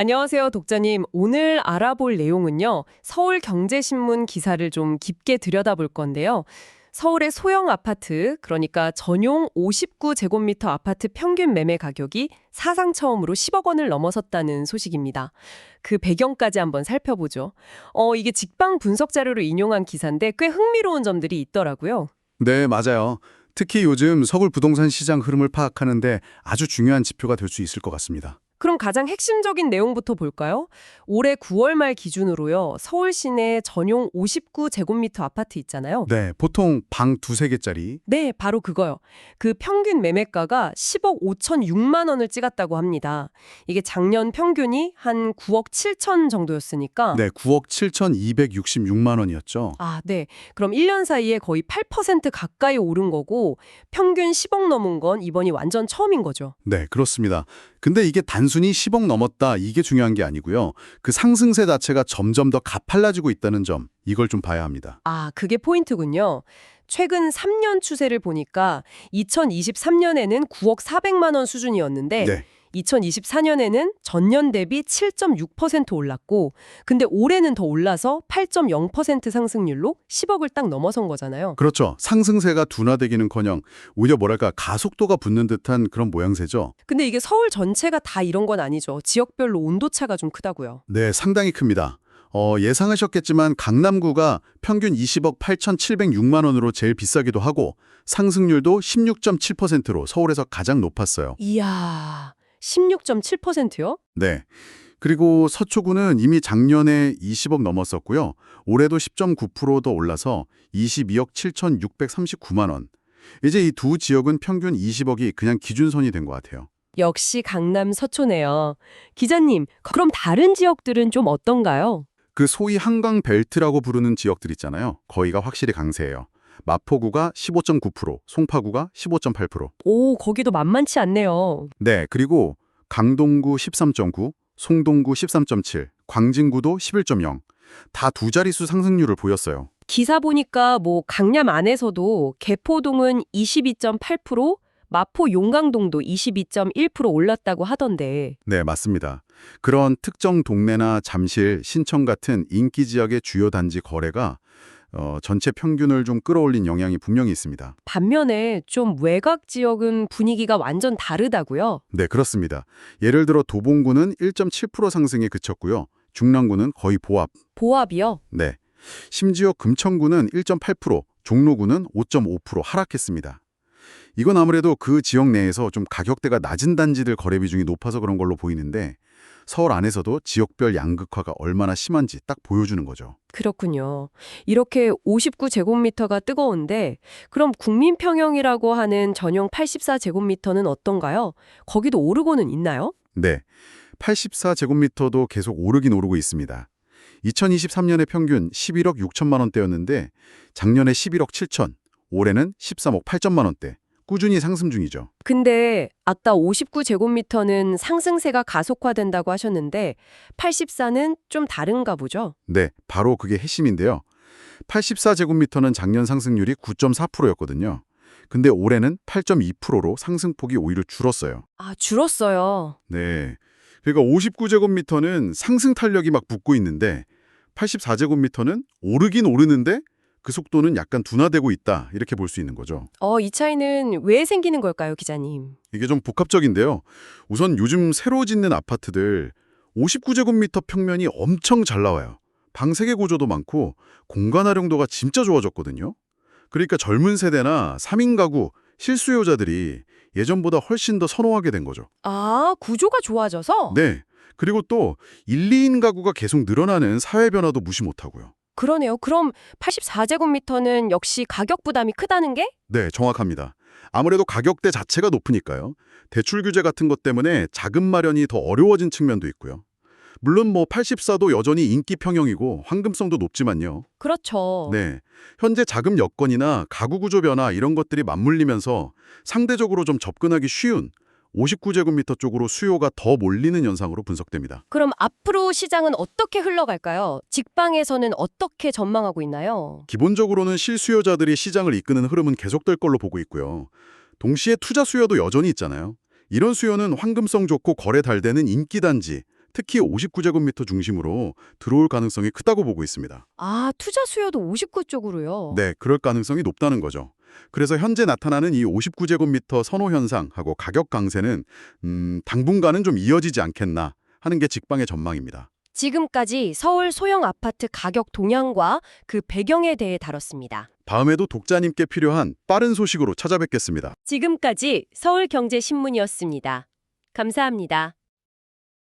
안녕하세요, 독자님. 오늘 알아볼 내용은요. 서울경제신문 기사를 좀 깊게 들여다볼 건데요. 서울의 소형 아파트, 그러니까 전용 59제곱미터 아파트 평균 매매 가격이 사상 처음으로 10억 원을 넘어섰다는 소식입니다. 그 배경까지 한번 살펴보죠. 어, 이게 직방 분석 자료로 인용한 기사인데 꽤 흥미로운 점들이 있더라고요. 네, 맞아요. 특히 요즘 서울 부동산 시장 흐름을 파악하는데 아주 중요한 지표가 될 수 있을 것 같습니다. 그럼 가장 핵심적인 내용부터 볼까요? 올해 9월 말 기준으로요. 서울 시내 전용 59제곱미터 아파트 있잖아요. 네, 보통 방 두세 개짜리. 네, 바로 그거요. 그 평균 매매가가 10억 5천 6만 원을 찍었다고 합니다. 이게 작년 평균이 한 9억 7천 정도였으니까. 네, 9억 7,266만 원이었죠. 아, 네. 그럼 1년 사이에 거의 8% 가까이 오른 거고 평균 10억 넘은 건 이번이 완전 처음인 거죠. 네, 그렇습니다. 근데 이게 단순히 10억 넘었다 이게 중요한 게 아니고요. 그 상승세 자체가 점점 더 가팔라지고 있다는 점, 이걸 좀 봐야 합니다. 아, 그게 포인트군요. 최근 3년 추세를 보니까 2023년에는 9억 400만 원 수준이었는데 네, 2024년에는 전년 대비 7.6% 올랐고 근데 올해는 더 올라서 8.0% 상승률로 10억을 딱 넘어선 거잖아요. 그렇죠. 상승세가 둔화되기는커녕 오히려 뭐랄까 가속도가 붙는 듯한 그런 모양새죠. 근데 이게 서울 전체가 다 이런 건 아니죠. 지역별로 온도차가 좀 크다고요. 네, 상당히 큽니다. 어, 예상하셨겠지만 강남구가 평균 20억 8,706만 원으로 제일 비싸기도 하고 상승률도 16.7%로 서울에서 가장 높았어요. 이야, 16.7%요? 네. 그리고 서초구는 이미 작년에 20억 넘었었고요. 올해도 10.9%더 올라서 22억 7,639만 원. 이제 이 두 지역은 평균 20억이 그냥 기준선이 된 것 같아요. 역시 강남 서초네요. 기자님, 그럼 다른 지역들은 좀 어떤가요? 그 소위 한강 벨트라고 부르는 지역들 있잖아요. 거기가 확실히 강세예요. 마포구가 15.9%, 송파구가 15.8%. 오, 거기도 만만치 않네요. 네, 그리고 강동구 13.9, 송동구 13.7, 광진구도 11.0. 다 두 자릿수 상승률을 보였어요. 기사 보니까 뭐 강남 안에서도 개포동은 22.8%, 마포 용강동도 22.1% 올랐다고 하던데. 네, 맞습니다. 그런 특정 동네나 잠실, 신청 같은 인기 지역의 주요 단지 거래가 어, 전체 평균을 좀 끌어올린 영향이 분명히 있습니다. 반면에 좀 외곽 지역은 분위기가 완전 다르다고요. 네, 그렇습니다. 예를 들어 도봉구는 1.7% 상승에 그쳤고요. 중랑구는 거의 보합. 보합이요? 네. 심지어 금천구는 1.8%, 종로구는 5.5% 하락했습니다. 이건 아무래도 그 지역 내에서 좀 가격대가 낮은 단지들 거래 비중이 높아서 그런 걸로 보이는데 서울 안에서도 지역별 양극화가 얼마나 심한지 딱 보여주는 거죠. 그렇군요. 이렇게 59제곱미터가 뜨거운데 그럼 국민평형이라고 하는 전용 84제곱미터는 어떤가요? 거기도 오르고는 있나요? 네. 84제곱미터도 계속 오르긴 오르고 있습니다. 2023년에 평균 11억 6천만 원대였는데 작년에 11억 7천, 올해는 13억 8천만 원대. 꾸준히 상승 중이죠. 근데 아까 59제곱미터는 상승세가 가속화된다고 하셨는데 84는 좀 다른가 보죠? 네, 바로 그게 핵심인데요. 84제곱미터는 작년 상승률이 9.4%였거든요. 근데 올해는 8.2%로 상승폭이 오히려 줄었어요. 아, 줄었어요. 네. 그러니까 59제곱미터는 상승 탄력이 막 붙고 있는데 84제곱미터는 오르긴 오르는데 그 속도는 약간 둔화되고 있다. 이렇게 볼 수 있는 거죠. 어, 이 차이는 왜 생기는 걸까요, 기자님? 이게 좀 복합적인데요. 우선 요즘 새로 짓는 아파트들 59제곱미터 평면이 엄청 잘 나와요. 방 3개 구조도 많고 공간 활용도가 진짜 좋아졌거든요. 그러니까 젊은 세대나 3인 가구, 실수요자들이 예전보다 훨씬 더 선호하게 된 거죠. 아, 구조가 좋아져서? 네. 그리고 또 1, 2인 가구가 계속 늘어나는 사회 변화도 무시 못하고요. 그러네요. 그럼 84제곱미터는 역시 가격 부담이 크다는 게? 네, 정확합니다. 아무래도 가격대 자체가 높으니까요. 대출 규제 같은 것 때문에 자금 마련이 더 어려워진 측면도 있고요. 물론 뭐 84도 여전히 인기 평형이고 황금성도 높지만요. 그렇죠. 네. 현재 자금 여건이나 가구 구조 변화 이런 것들이 맞물리면서 상대적으로 좀 접근하기 쉬운 59제곱미터 쪽으로 수요가 더 몰리는 현상으로 분석됩니다. 그럼 앞으로 시장은 어떻게 흘러갈까요? 직방에서는 어떻게 전망하고 있나요? 기본적으로는 실수요자들이 시장을 이끄는 흐름은 계속될 걸로 보고 있고요. 동시에 투자 수요도 여전히 있잖아요. 이런 수요는 황금성 좋고 거래 잘 되는 인기 단지, 특히 59제곱미터 중심으로 들어올 가능성이 크다고 보고 있습니다. 아, 투자 수요도 59쪽으로요. 네, 그럴 가능성이 높다는 거죠. 그래서 현재 나타나는 이 59제곱미터 선호 현상하고 가격 강세는 음, 당분간은 좀 이어지지 않겠나 하는 게 직방의 전망입니다. 지금까지 서울 소형 아파트 가격 동향과 그 배경에 대해 다뤘습니다. 다음에도 독자님께 필요한 빠른 소식으로 찾아뵙겠습니다. 지금까지 서울경제신문이었습니다. 감사합니다.